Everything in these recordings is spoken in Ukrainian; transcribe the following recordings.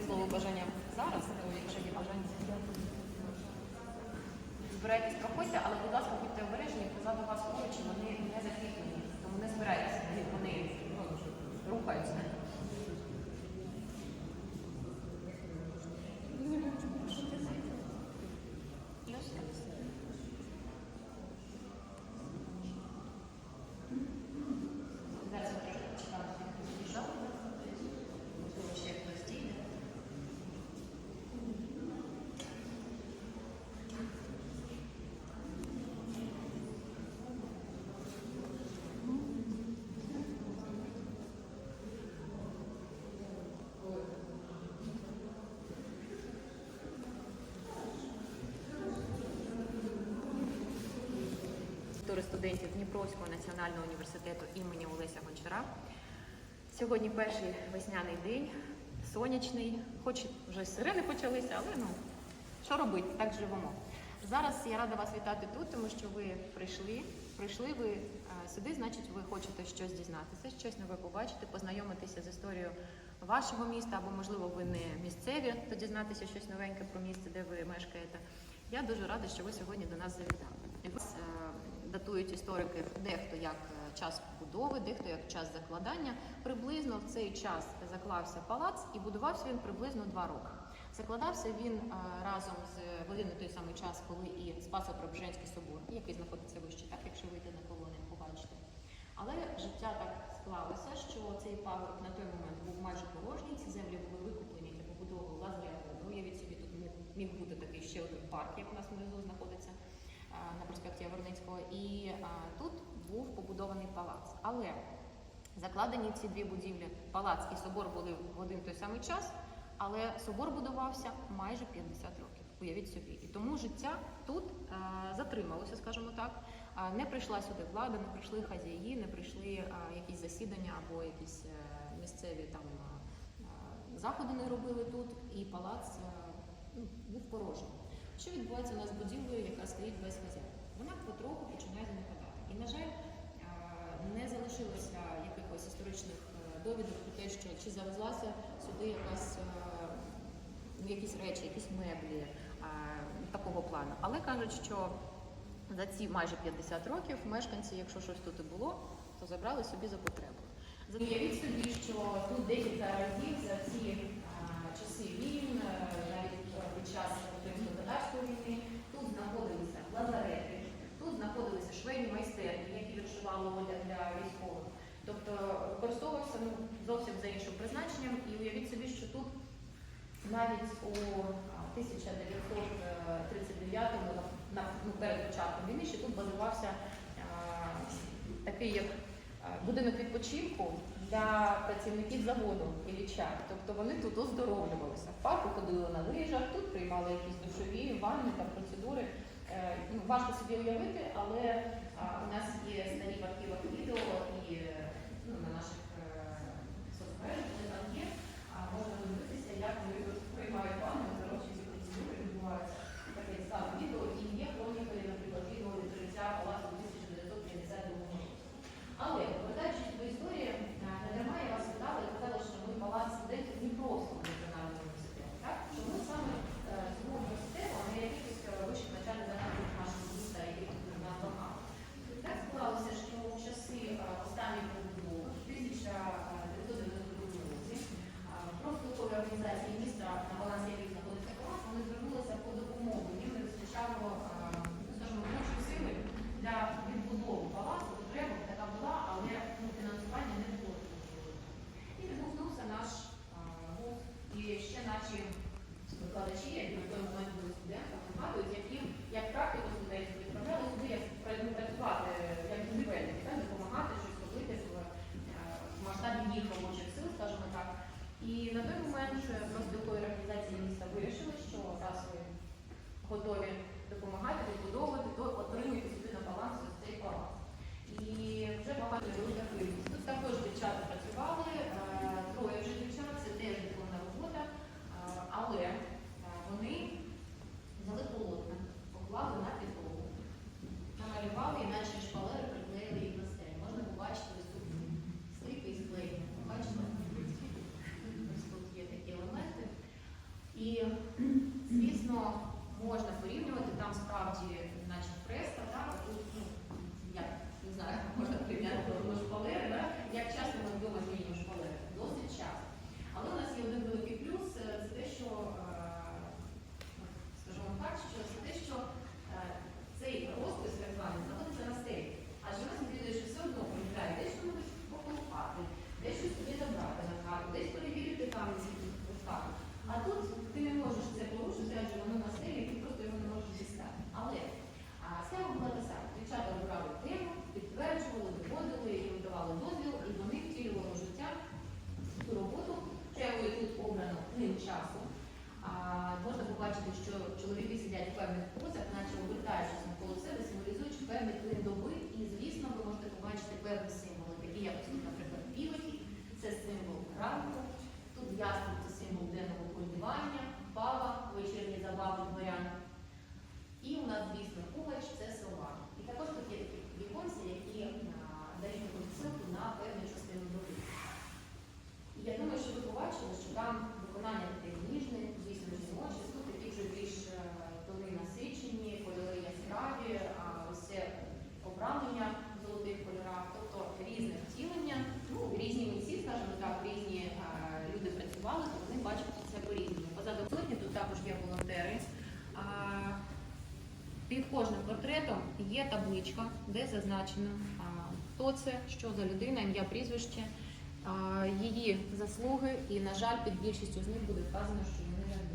дехто висловив бажання зараз, то якщо є бажання. Збирайтесь, проходьте, але, будь ласка, будьте обережні, позаду вас поруч, вони не закріплені, тому не збирайтеся, вони ну, рухаються. Плюс. Зараз ми трошки почекаємо, поки хтось підійшов. Можливо, ще хтось дійде. Тури студентів Дніпровського національного університету імені Олеся Гончара. Сьогодні перший весняний день, сонячний, хоч вже сирени почалися, але ну що робити, так живемо. Зараз я рада вас вітати тут, тому що ви прийшли. Прийшли ви е, сюди, значить, ви хочете щось дізнатися, щось нове побачити, познайомитися з історією вашого міста, або, можливо, ви не місцеві, то дізнатися щось новеньке про місце, де ви мешкаєте. Я дуже рада, що ви сьогодні до нас завітали. Датують історики дехто як е, час будови, дехто як час закладання. Приблизно в цей час заклався палац і будувався він приблизно два роки. Закладався він е, разом з в той самий час, коли і Спасо-Преображенський собор, який знаходиться вище, так якщо вийти на колони, побачите. Але життя так склалося, що цей пагорб на той момент був майже порожній. Ці землі були викуплені для побудови лазаряного. Уявіть собі, тут міг, бути такий ще один парк, як у нас внизу знаходиться Яворницького. І а, тут був побудований палац. Але закладені ці дві будівлі, палац і собор були в один той самий час, але собор будувався майже 50 років. Уявіть собі. І тому життя тут е, затрималося, скажімо так. А, Не прийшла сюди влада, не прийшли хазяї, не прийшли е, якісь засідання або якісь е, місцеві там е, заходи не робили тут, і палац е, ну, був порожній. Що відбувається у нас з будівлею, яка стоїть без хазяїна? Вона потроху починає занепадати. І, на жаль, е, не залишилося якихось історичних е, довідок про те, що чи завезлася сюди якась е, ну, якісь речі, якісь меблі такого плану. Але кажуть, що за ці майже 50 років мешканці, якщо щось тут і було, то забрали собі за потребу. Уявіть собі, що тут декілька разів за ці часи війн, навіть під час кримсько-татарської війни, відшивали для військових. Тобто використовувався ну, зовсім за іншим призначенням. І уявіть собі, що тут навіть у 1939-му, на, на, ну, перед початком війни, ще тут базувався а, такий як будинок відпочинку для працівників заводу Ілліча. Тобто вони тут оздоровлювалися. В парку ходили на лижах, тут приймали якісь душові, ванни та процедури. Е, ну, важко собі уявити, але у нас є старі в архівах відео і Під кожним портретом є табличка, де зазначено, хто це, що за людина, ім'я прізвище, її заслуги, і, на жаль, під більшістю з них буде вказано, що вони жалі.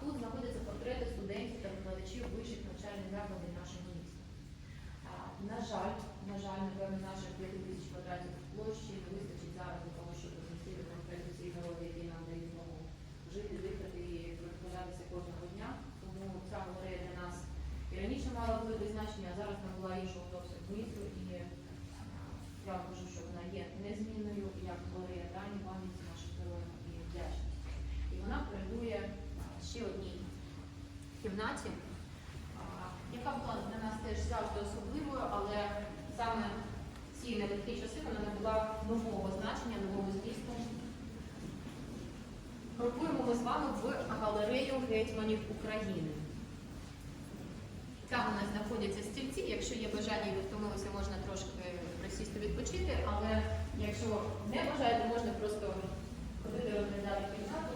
Тут знаходяться портрети студентів та викладачів вищих навчальних закладів нашого міста. На жаль, на жаль, напевно, наших 5 тисяч квадратів площі. кімнаті, яка була для нас теж завжди особливою, але саме ці нелегкі часи вона набула нового значення, нового змісту. Крокуємо ми з вами в галерею гетьманів України. Там у нас знаходяться стільці, якщо є бажання і втомилися, можна трошки присісти відпочити, але якщо не бажаєте, можна просто ходити розглядати кімнату.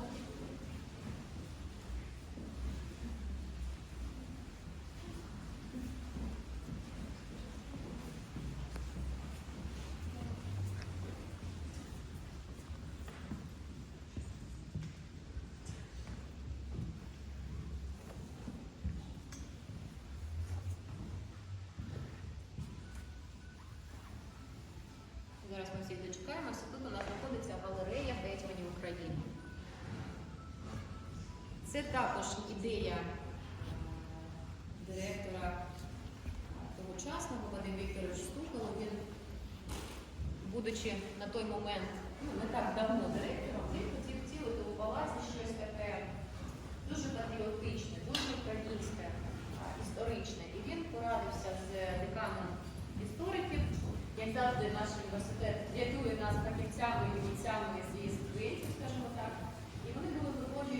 сподіваюся, ми всіх дочекаємося. Тут у нас знаходиться галерея гетьманів України. Це також ідея е, директора тогочасного Вадим Вікторович Стукало. Він, будучи на той момент ну, не так давно директором, він хотів втілити у палаці щось таке дуже патріотичне, дуже українське, е, історичне. наш університет рятує нас фахівцями і бійцями з її студентів, скажімо так. І вони були доволі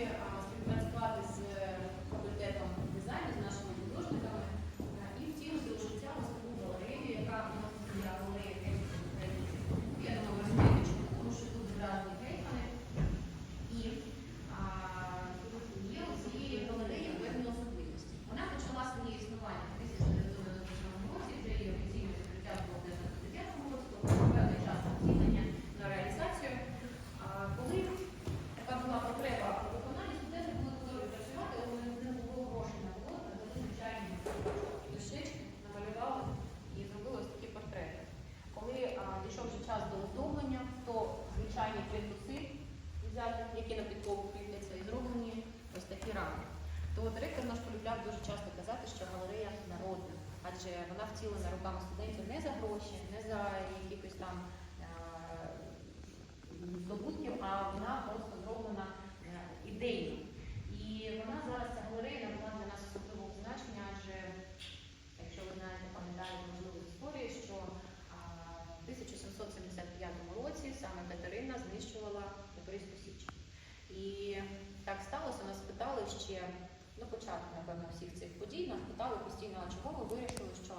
саме Катерина знищувала Запорізьку Січ. І так сталося, нас питали ще ну, на початку, напевно, всіх цих подій, нас питали постійно, а чого ви вирішили, що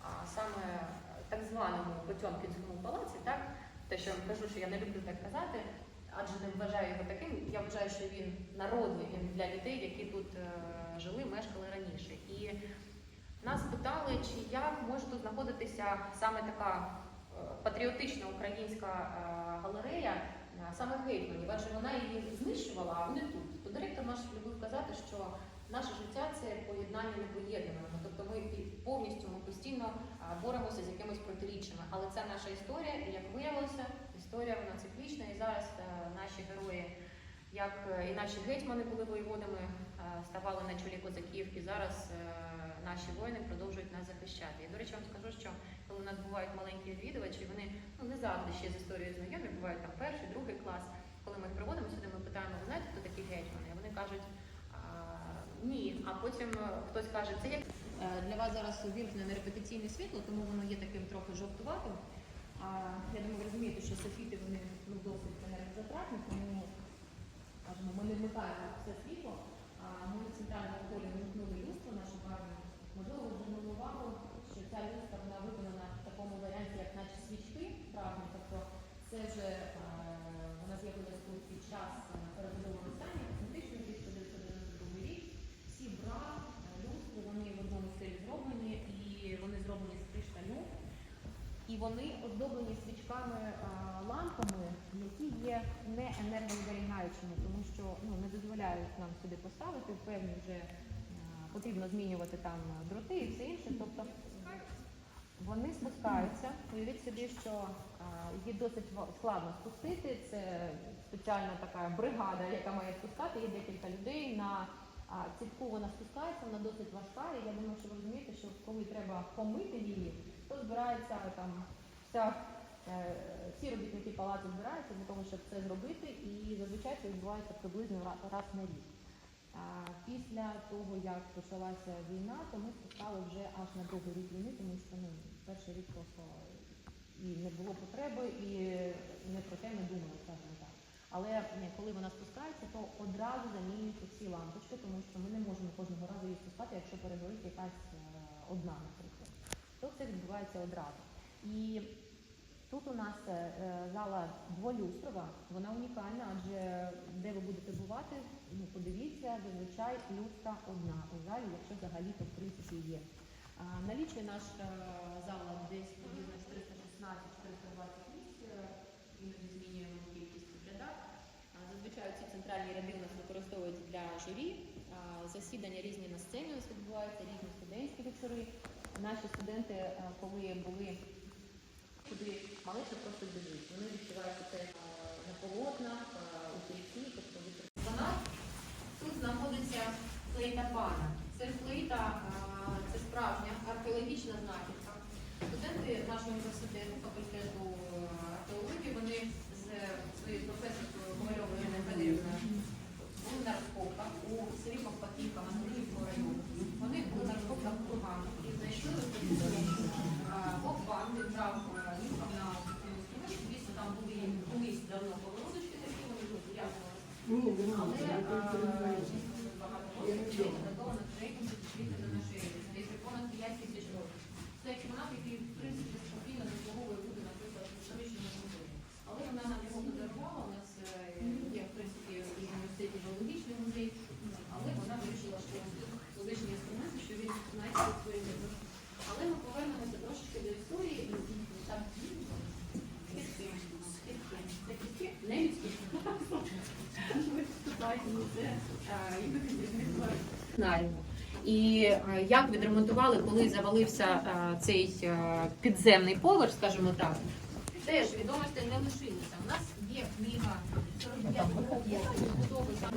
а, саме е, так званому Потьомкінському палаці, так, те, що я кажу, що я не люблю так казати, адже не вважаю його таким. Я вважаю, що він народний, він для людей, які тут е, жили, мешкали раніше. І нас питали, чи як може тут знаходитися саме така патріотична українська е, галерея, е, саме гетьманів, адже вона її знищувала, а вони тут. То директор наш любив казати, що наше життя це поєднання непоєднаного. Тобто ми повністю ми постійно боремося з якимись протиріччями. Але це наша історія, і як виявилося, історія вона циклічна. І зараз е, наші герої, як е, і наші гетьмани були воєводами, е, ставали на чолі козаків, і зараз е, наші воїни продовжують нас захищати. І до речі, вам скажу, що коли у нас бувають маленькі відвідувачі, вони ну не завжди ще з історією знайомі, бувають там перший, другий клас. Коли ми їх приводимо сюди, ми питаємо, ви знаєте, хто такі гетьмани? Вони кажуть. «А, Ні, а потім е, хтось каже, це як Е, для вас зараз увімкнене репетиційне світло, тому воно є таким трохи жовтуватим. А я думаю, ви розумієте, що софіти вони ну, досить енергозатратні, тому кажемо, ми не вмикаємо все світло, а ми в центральному полі вимкнули люстру нашу гарну. Можливо, ви звернули увагу, що ця люстра вона виконана в такому варіанті, як наче свічки справжні, тобто це вже е, вона з'явилася тут під час е, перебудови останньої косметичної 1992 рік. Всі бра, е, люстри, вони в одному стилі зроблені, і вони зроблені з кришталю. І вони оздоблені свічками е, лампами, які є не енергозберігаючими, тому що ну, не дозволяють нам сюди поставити певні вже е, потрібно змінювати там дроти і все інше. Тобто вони спускаються. Уявіть собі, що а, її досить складно спустити. Це спеціальна така бригада, яка має спускати. Є декілька людей. На а, ціпку вона спускається, вона досить важка. І я думаю, що ви розумієте, що коли треба помити її, то збирається там вся. Е, Всі робітники палацу збираються для того, щоб це зробити, і зазвичай це відбувається приблизно раз на рік. Після того, як почалася війна, то ми спускали вже аж на другий рік війни, тому що ну, перший рік просто і не було потреби, і не про те не думали, скажімо так. Але коли вона спускається, то одразу замінюються всі лампочки, тому що ми не можемо кожного разу її спускати, якщо перегорить якась е, одна, наприклад. То це відбувається одразу. І Тут у нас е, зала дволюстрова, вона унікальна, адже де ви будете бувати, ну подивіться, зазвичай люстра одна у залі, якщо взагалі то в принципі є. Налічує наша е, зала десь приблизно 416-420 місць, е, іноді змінюємо кількість в рядах. Зазвичай ці центральні ряди у нас використовуються для журі. Засідання різні на сцені у відбуваються, різні студентські вечори. Наші студенти, е, коли були куди малеча просто біжить. Вони відчувають це на полотнах, е, у кільці, тобто вона тут знаходиться флейта пана. Це флейта, е, це справжня археологічна знахідка. Студенти нашого університету, факультету е, археології, вони з своєю професоркою Ковальовою Іриною Федорівною були на розкопках у селі Ковпаківка, Мандрівського району. Вони були на розкопках в курганах і знайшли ось таку Богдан відбрав їх на інструмент. Звісно, там були колись давно поворозочки такі, вони тут зв'язувалися. Але е, дійсно тут багато років, датованих третім тисячоліття до нашої ери. Десь понад 5 тисяч років. Це експонат, який, в принципі, спокійно заслуговує бути, наприклад, в історичному музеї. Але вона нам його подарувала. У нас е, є, в принципі, і в університеті геологічний музей, але вона вирішила, що музичні інструменти, що він знається від своєї дитини. Але ми повернемося трошечки до історії. і Там кістки, кістки, це кістки, не людські. Знаємо. І е, як відремонтували, коли завалився е, цей е, підземний поверх, скажімо так, теж відомостей не лишилися. У нас є книга 45 років